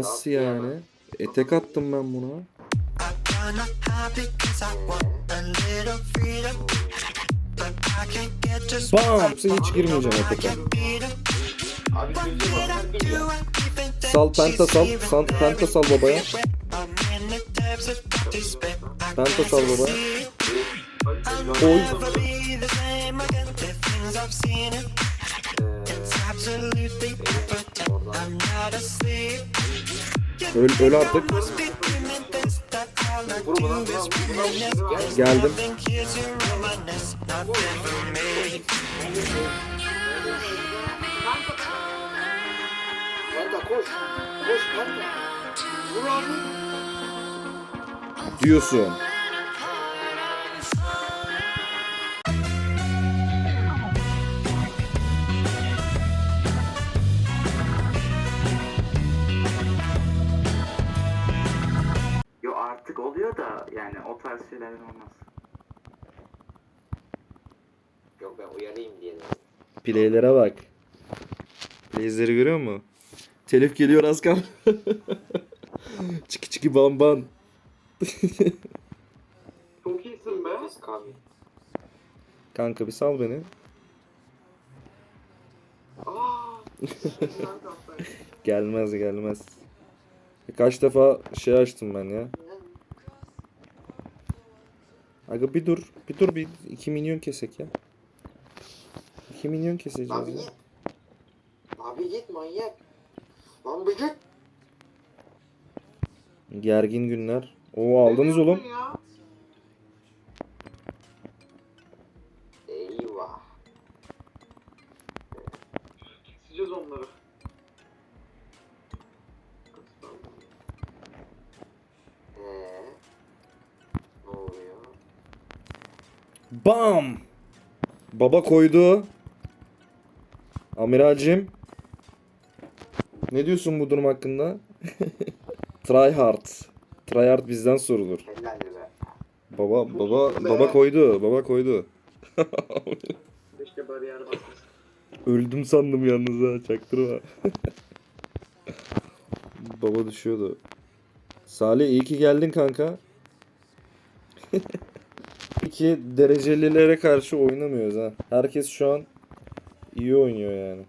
Nasıl yani? E tek attım ben buna. Bam! Hiç girmeyeceğim o teke. beat 'em. Abi gözüm var. Sen dur Do ya. anything that Sal penta sal. San, penta sal babaya. Penta sal babaya. Oy. Vurma, reminisce. vurma. Geldim. Think da yani o tarz şeyler olmaz. Yok ben uyarayım diye. dedim. Playlere bak. Playsleri görüyor musun? Telif geliyor az kal. çiki çiki bam bam. Çok iyisin be. Kahve. Kanka bir sal beni. Gelmez gelmez. Kaç defa şey açtım ben ya. Aga bir dur. Bir dur bir 2 milyon kesek ya. 2 milyon keseceğiz Abi ya. git. Abi git manyak. Lan bir git. Gergin günler. Oo aldınız oğlum. ya? Bam! Baba koydu. Amiralcim. Ne diyorsun bu durum hakkında? Try hard. Try hard bizden sorulur. Baba baba baba koydu. Baba koydu. Öldüm sandım yalnız ha çaktırma. baba düşüyordu. Salih iyi ki geldin kanka. İki derecelilere karşı oynamıyoruz ha. Herkes şu an iyi oynuyor yani.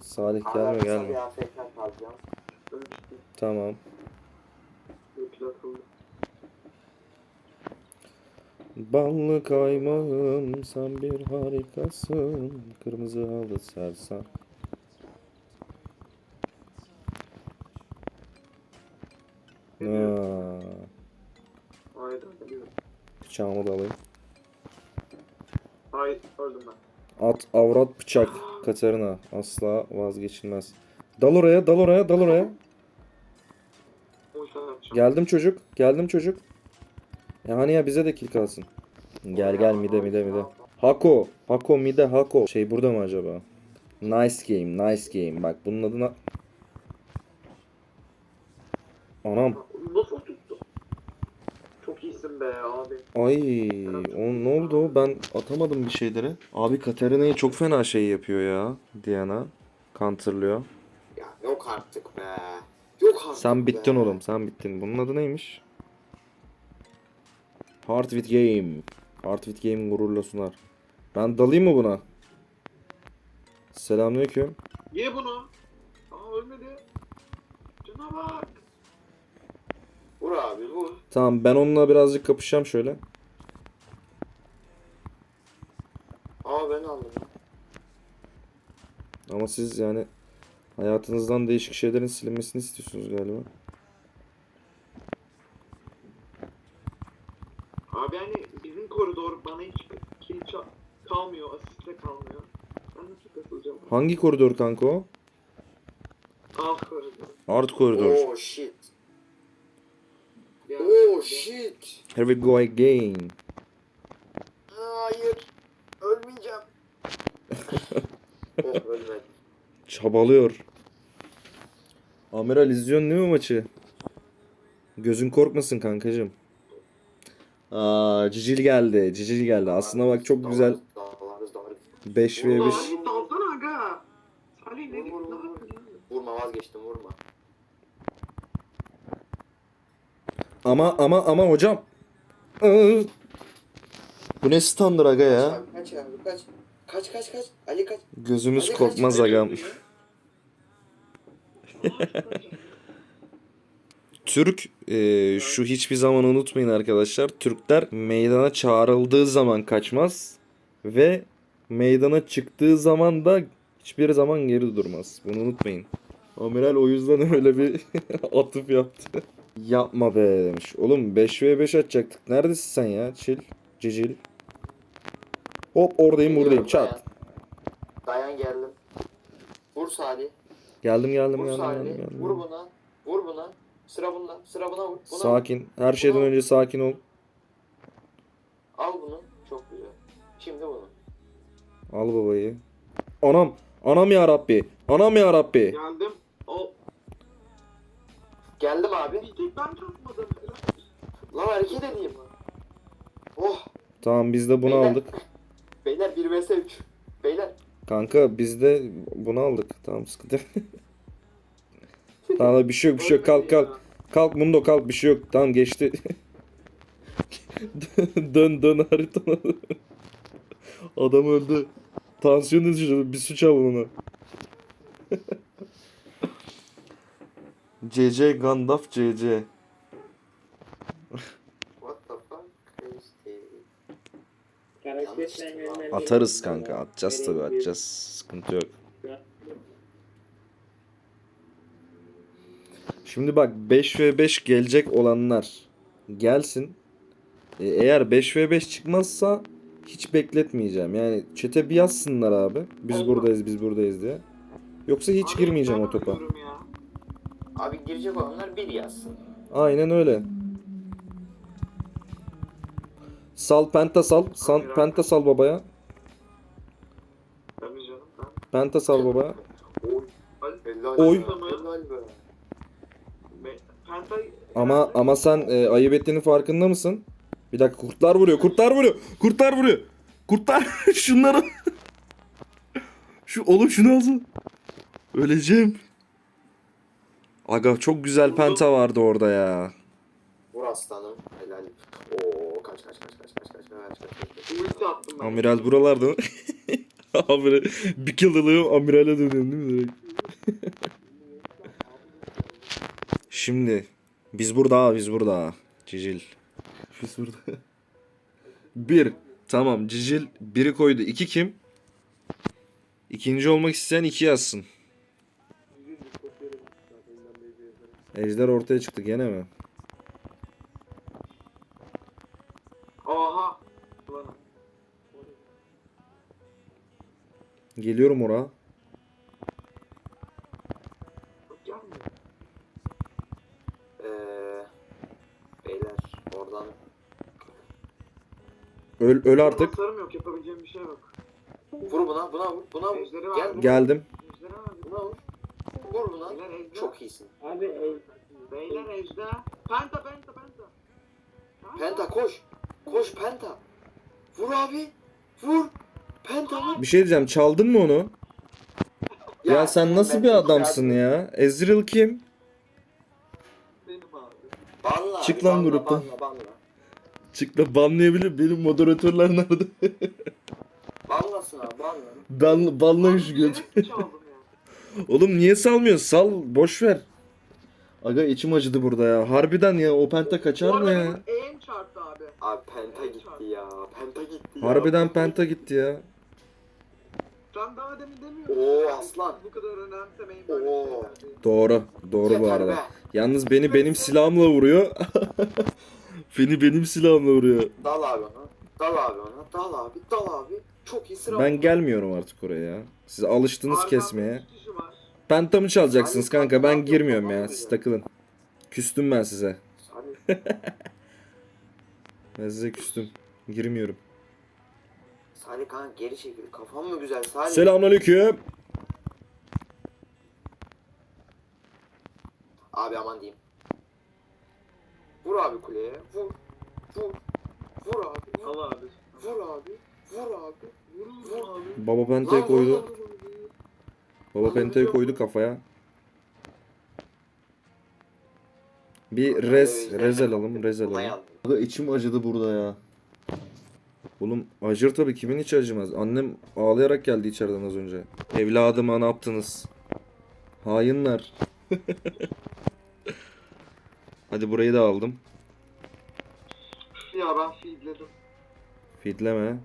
Salih gelme gelme. Kalacağım. Tamam. Ballı kaymağım sen bir harikasın. Kırmızı halı sersen. Bıçağımı da alayım. Hayır, öldüm ben. At, avrat, bıçak. Katarina. Asla vazgeçilmez. Dal oraya, dal oraya, dal oraya. Geldim çocuk, geldim çocuk. Ya hani ya bize de kill kalsın. Gel gel mide mide mide. Hako, Hako mide Hako. Şey burada mı acaba? Nice game, nice game. Bak bunun adına... Anam. Nasıl iyisin be abi. Ay, o ne oldu? Ben atamadım bir şeyleri. Abi Katarina'yı çok fena şey yapıyor ya. Diana. Counterlıyor. Ya yok artık be. Yok artık Sen bittin be. oğlum, sen bittin. Bunun adı neymiş? Heart with Game. Heart with Game gururla sunar. Ben dalayım mı buna? Selamünaleyküm. Ye bunu. Aa ölmedi. Cana bak. Vur abi vur. Tamam ben onunla birazcık kapışacağım şöyle. Aa ben aldım. Ama siz yani hayatınızdan değişik şeylerin silinmesini istiyorsunuz galiba. Abi yani bizim koridor bana hiç ça- kalmıyor. Asiste kalmıyor. Ben nasıl katılacağım? Hangi koridor kanka o? Alt koridor. Art koridor. Oh shit. Oh shit. Here we go again. Hayır. Ölmeyeceğim. oh ölmedim. Çabalıyor. Amiral izliyorsun değil mi maçı? Gözün korkmasın kankacım. Aa, Cicil geldi. Cicil geldi. Aslında bak çok güzel Dalarız dalarız. 5 v 1. Ulan git dalsana aga. Ali ne Vur, vur, ne vur, vur. yapıyorsun? Vurma vazgeçtim vurma. Ama ama ama hocam. Iı. Bu ne standır aga ya? Kaç abi kaç. Kaç kaç kaç. Ali kaç. Gözümüz Ali kaç. korkmaz agam. Türk e, şu hiçbir zaman unutmayın arkadaşlar. Türkler meydana çağrıldığı zaman kaçmaz ve meydana çıktığı zaman da hiçbir zaman geri durmaz. Bunu unutmayın. Amiral o yüzden öyle bir atıf yaptı. Yapma be demiş. Oğlum 5v5 atacaktık. Neredesin sen ya? Çil. Cicil. Hop oradayım buradayım. Çat. Dayan, geldim. Vur Salih. Geldim geldim Vur geldim Salih. geldim. geldim. Vur buna. Vur buna. Sıra bunda. Sıra buna vur. Buna. Sakin. Her şeyden önce sakin ol. Al bunu. Çok güzel. Şimdi bunu. Al babayı. Anam. Anam ya Rabbi. Anam ya Rabbi. Geldim. Geldim abi. bir tek ben kalkmadım. Lan hareket edeyim. Oh. Tamam biz de bunu Beyler. aldık. Beyler 1 vs 3. Beyler. Kanka biz de bunu aldık. Tamam sıkıntı yok. tamam bir şey yok bir şey yok. Kalk kalk. Kalk Mundo kalk bir şey yok. Tamam geçti. dön dön haritana. Adam öldü. Tansiyon düşürdü. Bir su çalın ona. CC Gandalf CC. What the fuck? Crazy. Atarız kanka. Atacağız tabii atacağız. Sıkıntı yok. Şimdi bak 5 ve 5 gelecek olanlar gelsin. E, eğer 5 ve 5 çıkmazsa hiç bekletmeyeceğim. Yani çete bir yazsınlar abi. Biz buradayız biz buradayız diye. Yoksa hiç girmeyeceğim o topa. Abi girecek olanlar 1 yazsın. Aynen öyle. Sal penta sal. Sal, penta sal babaya. Tabii canım ben. Penta sal babaya. Oy. Ama ama sen e, ayıp ettiğinin farkında mısın? Bir dakika kurtlar vuruyor. Kurtlar vuruyor. Kurtlar vuruyor. Kurtlar şunları. Şu oğlum şunu alsın. Öleceğim. Aga çok güzel penta vardı orada ya. Vur aslanım. Helal. Oo kaç kaç kaç kaç kaç kaç kaç kaç kaç. ulti attım ben. Amiral buralarda mı? Amiral bir kill alıyorum amirale dönüyorum değil mi direkt? Şimdi biz burada biz burada. Cicil. Biz burada. Bir. Tamam Cicil biri koydu. İki kim? İkinci olmak isteyen iki yazsın. Ejder ortaya çıktı gene mi? Oha. Ulan. Geliyorum ora. Gelmiyor. Eee beyler oradan Öl, öl artık. Sarım yok yapabileceğim bir şey yok. vur buna buna vur buna vur. Ejderi Gel. Geldim. Buna vur. Vur buna. Beyler ejder. Çok iyisin. Beyler ejder. Penta penta penta. Penta koş. Koş Penta. Vur abi. Vur. Penta vur. Bir şey diyeceğim çaldın mı onu? Ya, sen nasıl bir adamsın ya? Ezreal kim? Abi. Banla Çık abi, lan banla, gruptan. Banla banla. Çık da banlayabilir. Benim moderatörler nerede? Banlasın abi banla. Ban, banlayın şu göt. Ya. Oğlum niye salmıyorsun? Sal boş ver. Aga içim acıdı burada ya. Harbiden ya o penta kaçar mı ya? eğim çarptı abi. Abi Penta gitti ya. Penta gitti ya. Harbiden penta gitti ya. Sen daha demin demiyordun. Oo, aslan. Bu kadar önemsemeyin böyle Oo. şeyler diye. Doğru. Doğru bu Yeter arada. be. Yalnız beni benim silahımla vuruyor. beni benim silahımla vuruyor. Dal abi ona. Dal abi ona. Dal abi. Dal abi. Çok iyi sıra. Ben gelmiyorum artık oraya ya. Siz alıştınız Arkamda kesmeye. üç kişi var. Penta mı çalacaksınız Abi, kanka? Ben girmiyorum ya. Siz takılın. Küstüm ben size. Salih. Ben size küstüm. Girmiyorum. Salih kanka geri çekil. Kafan mı güzel Salih? Selamünaleyküm. Abi aman diyeyim. Vur abi kuleye. Vur. Vur. Vur abi. Vur, Al abi. vur abi. Vur abi. Vurun abi. Baba pentayı Lan, koydu. Baba pentayı koydu kafaya. Bir rez, rez alalım, rez alalım. Aga içim acıdı burada ya. Oğlum acır tabii kimin hiç acımaz. Annem ağlayarak geldi içeriden az önce. Evladıma ne yaptınız? Hainler. Hadi burayı da aldım. Ya ben feedledim. Feedleme.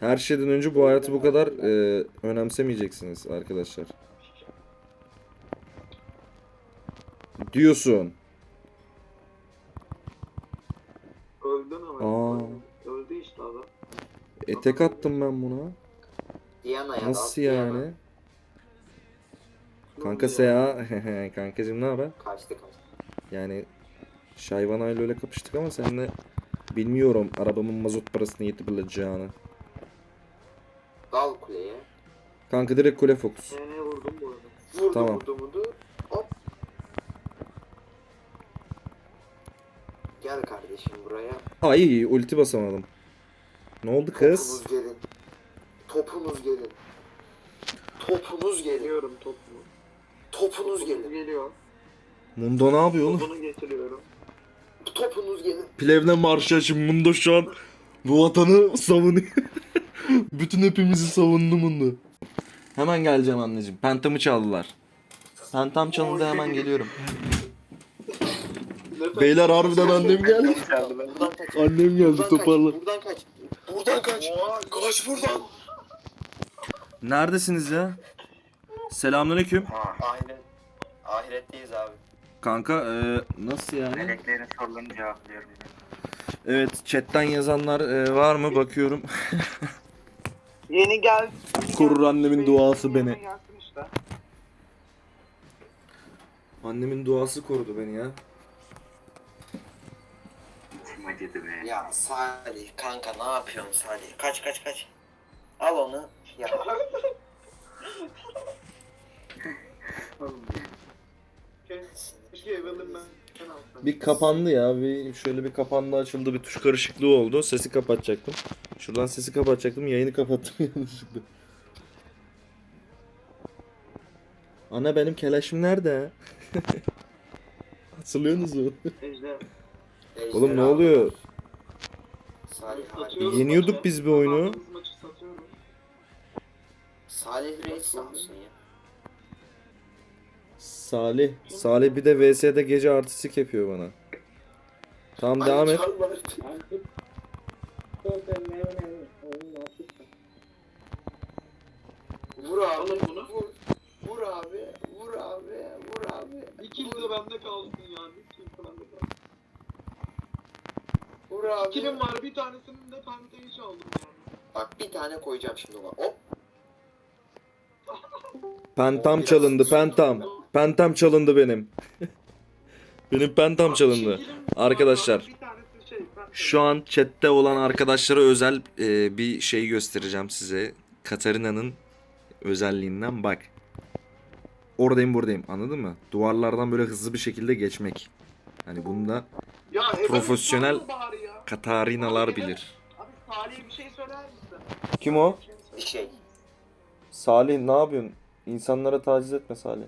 Her şeyden önce bu hayatı bu kadar e, önemsemeyeceksiniz arkadaşlar. Diyorsun. Öldün ama. Aa. Öldü işte adam. E tek attım ben buna. Diana'ya Nasıl da, Diana. yani? Kanka Seha. Kankacım ne haber? Kaçtı kaçtı. Yani Şayvanayla öyle kapıştık ama seninle bilmiyorum arabamın mazot parasını yetebileceğini. Dal kuleye. Kanka direkt kule fokus. Neye vurdum bu arada. Vurdu Tamam. vurdu vurdu. Hop. Gel kardeşim buraya. Ay ulti basamadım. Ne oldu kız? Topunuz gelin. Topunuz gelin. Topunuz gelin. Geliyorum topumu. Topunuz Topum gelin. geliyor. Mundo ne yapıyor oğlum? Topunu getiriyorum. Topunuz gelin. Plevne marşı açın. Mundo şu an bu vatanı savunuyor. Bütün hepimizi savundu Mundo. Hemen geleceğim anneciğim. Pentamı çaldılar. Pentam çalındı hemen geliyorum. Beyler harbiden annem geldi. Buradan kaç. Annem geldi Buradan toparla. Buradan kaç. Buradan kaç. Kaç buradan. Neredesiniz ya? Selamünaleyküm. Aynen. Ahiretteyiz abi. Kanka e, nasıl yani? Meleklerin sorularını cevaplıyorum. Evet chatten yazanlar e, var mı bakıyorum. Yeni gel. Korur annemin duası beni. Annemin duası korudu beni ya. Be. Ya Salih kanka ne yapıyorsun Salih? Kaç kaç kaç. Al onu. Ya. Oğlum ya. Bir kapandı ya. Bir şöyle bir kapandı açıldı. Bir tuş karışıklığı oldu. Sesi kapatacaktım. Şuradan sesi kapatacaktım. Yayını kapattım yanlışlıkla. Ana benim keleşim nerede? Hatırlıyorsunuz mu? Ejder. Oğlum ne oluyor? Salih abi. Yeniyorduk biz bir oyunu. Salih Reis olsun ya. Salih. Salih bir de VS'de gece artistik yapıyor bana. Tamam Ay, devam et. Vur abi. Bunu. Vur. Vur abi. Vur abi. Vur abi. Bir kill de bende kalsın yani. Bir kill de bende kalsın. Vur abi. Kilim var bir tanesinin de penteyi çaldım yani. Bak bir tane koyacağım şimdi ona. Hop. Pentam çalındı pentam. Pentam çalındı benim. benim pentam çalındı. Arkadaşlar, şey. Şu an chatte olan arkadaşlara özel e, bir şey göstereceğim size. Katarina'nın özelliğinden bak. Oradayım buradayım anladın mı? Duvarlardan böyle hızlı bir şekilde geçmek. Hani bunu da Ya profesyonel- ya. Katarinalar bilir. Abi Salih'e bir şey söyler misin? Kim o? Bir şey şey. Salih ne yapıyorsun? İnsanlara taciz etme Salih.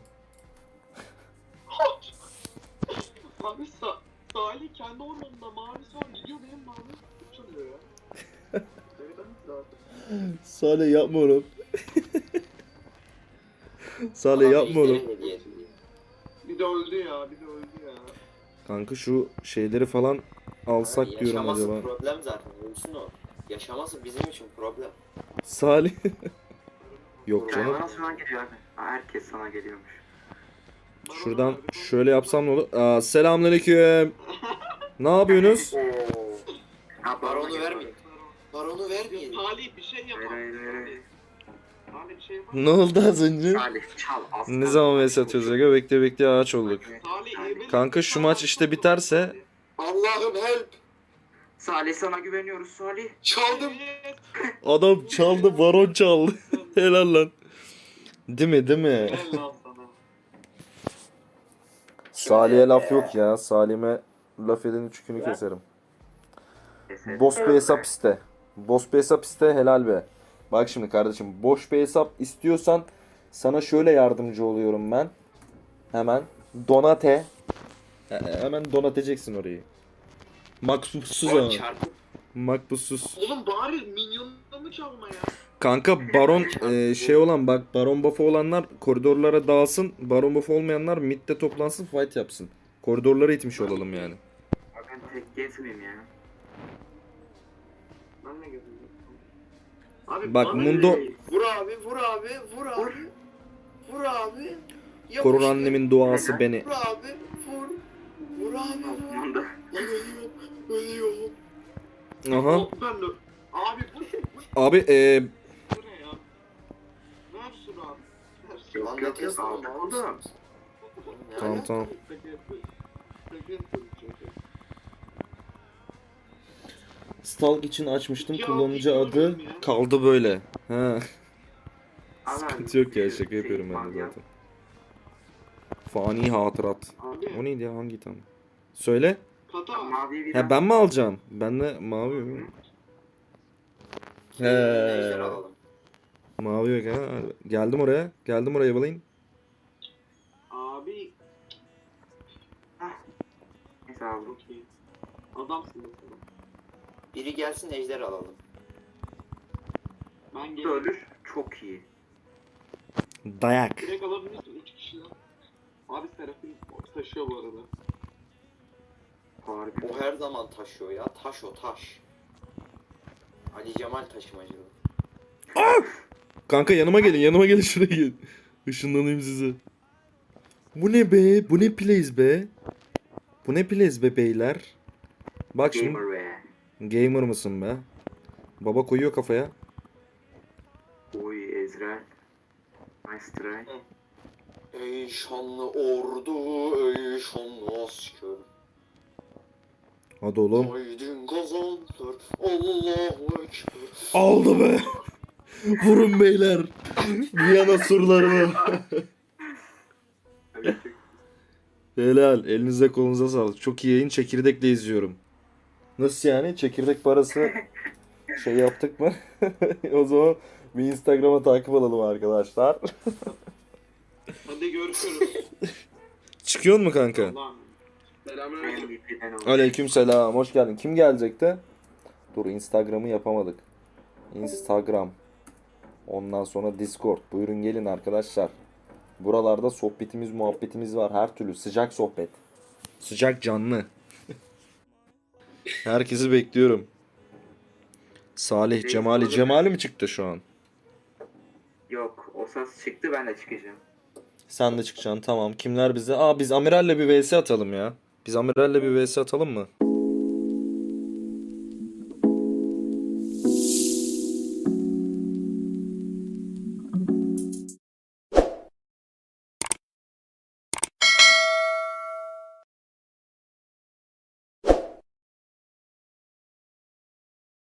Abi Sa Salih kendi ormanında mavi son gidiyor benim mavi uçuluyor ya. Salih yapma oğlum. Salih yapma oğlum. Bir de öldü ya, bir de öldü ya. Kanka şu şeyleri falan alsak Yani diyorum yaşaması acaba. problem zaten. Ölsün o. Yaşaması bizim için problem. Salih. Yok canım. Bana sana geliyor abi. Herkes sana geliyormuş. Şuradan şöyle yapsam ne olur? Aa, selamünaleyküm. Ne yapıyorsunuz? Ha Baronu vermeyin. Baronu vermeyin. Salih bir şey yapar. Salih. Bir şey yapar. Ne oldu az önce? Salih çal aslan. Ne zaman vs atıyoruz aga? Bekle bekle ağaç olduk. Kanka şu maç işte biterse Allah'ım help. Salih sana güveniyoruz Salih. Çaldım. Adam çaldı baron çaldı. Helal lan. Değil mi değil mi? Salih'e laf yok ya. Salim'e laf edeni çükünü keserim. Boss bir hesap iste. Boss bir hesap iste helal be. Bak şimdi kardeşim boş bir hesap istiyorsan Sana şöyle yardımcı oluyorum ben. Hemen. Donate. He- Hemen donateceksin orayı. Makbussuz ama. Çarpı. Oğlum bari minyonunu çalma ya. Kanka baron e, şey olan bak baron buff'ı olanlar koridorlara dağılsın. Baron buff'ı olmayanlar midde toplansın fight yapsın. Koridorlara itmiş olalım yani. Abi ben tek gezmeyeyim ya. Ben ne? Abi Bak, bana Mundo- ne- Vur abi, vur abi, vur abi. Vur abi. Yapıştır. Korun annemin duası beni. Vur abi, vur. Vur abi, vur. Munda. Lan ölüyorum, ölüyorum. Aha. Abi bu bu Abi e, Yok yok yok mısınız? Ya Tamam tamam. Stalk için açmıştım kullanıcı adı kaldı böyle. Ha. Sıkıntı yok ya şaka Şey, yapıyorum ben de zaten. Fani hatırat. O neydi ya hangi tam? Söyle. Ha ben mi alacağım? Ben de mavi mi? He. Mavi yok ha. Geldim oraya. Geldim oraya Evelyn. Abi Neyse aldım. çok iyi. Adamsın. Biri gelsin ejder alalım. Ben Bu geliyorum. ölür çok iyi. Dayak. Direkt alabilirsin 3 kişiden. Abi Serafin taşıyor bu arada. Harbi. O her zaman taşıyor ya. Taş o taş. Ali Cemal taşımacılığı. Kanka yanıma gelin yanıma gelin şuraya gelin. Işınlanayım size. Bu ne be? Bu ne plays be? Bu ne plays be beyler? Bak şimdi Gamer be. gamer mısın be? Baba koyuyor kafaya. Oy Ezreal. Nice try. Ey şanlı ordu, ey şanlı asker. Hadi oğlum. Aydın kazandır, Allahu Ekber. Aldı be. Vurun beyler. Viyana surlarını. Helal. Elinize kolunuza sağlık. Çok iyi yayın. Çekirdekle izliyorum. Nasıl yani? Çekirdek parası şey yaptık mı? o zaman bir Instagram'a takip alalım arkadaşlar. Hadi görüşürüz. Çıkıyor mu kanka? Allah'ım. Selamünaleyküm. Aleyküm selam. Hoş geldin. Kim gelecekti? Dur Instagram'ı yapamadık. Instagram. Ondan sonra Discord. Buyurun gelin arkadaşlar. Buralarda sohbetimiz, muhabbetimiz var. Her türlü sıcak sohbet. Sıcak canlı. Herkesi bekliyorum. Salih, Cemali. Cemali mi çıktı şu an? Yok o çıktı ben de çıkacağım. Sen de çıkacaksın tamam. Kimler bize? Aa biz Amiral'le bir vs atalım ya. Biz Amiral'le bir vs atalım mı?